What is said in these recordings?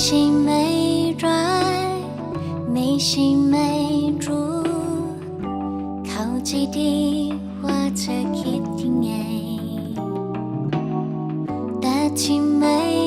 ใช่ไม่ร้าย ไม่ใช่ไม่รู้ เขาใจดีว่าเธอคิดยังไง แต่ที่ไม่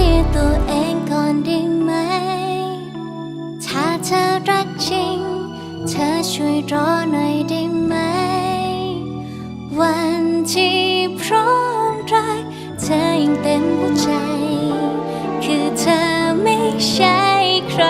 ลียตัวเองก่อนได้ไหม ถ้าเธอรักจริง เธอช่วยรอหน่อยได้ไหม วันที่พร้อมรัก เธอยังเต็มหัวใจ คือเธอไม่ใช่ใคร